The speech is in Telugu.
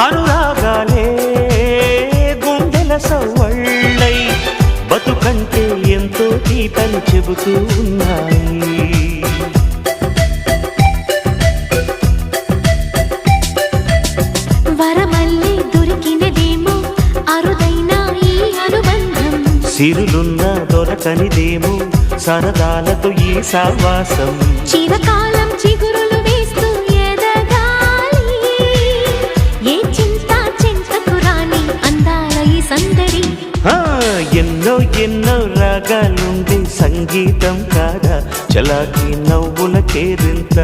అనురాగాలే గుండెల సవ్వళ్ళై బతుకంటే ఎంతో తీపని చెబుతూ ఉన్నాయి వరమల్లి దొరికినదేమో అరుదైన ఈ అనుబంధం. సిరులున్న దొరకనిదేమో సరదాలతో ఈ సావాసం చిరకాలం సందడి. ఎన్నో ఎన్నో రాగాలుంది సంగీతం కాదా? చలాకి నవ్వుల కేరింత.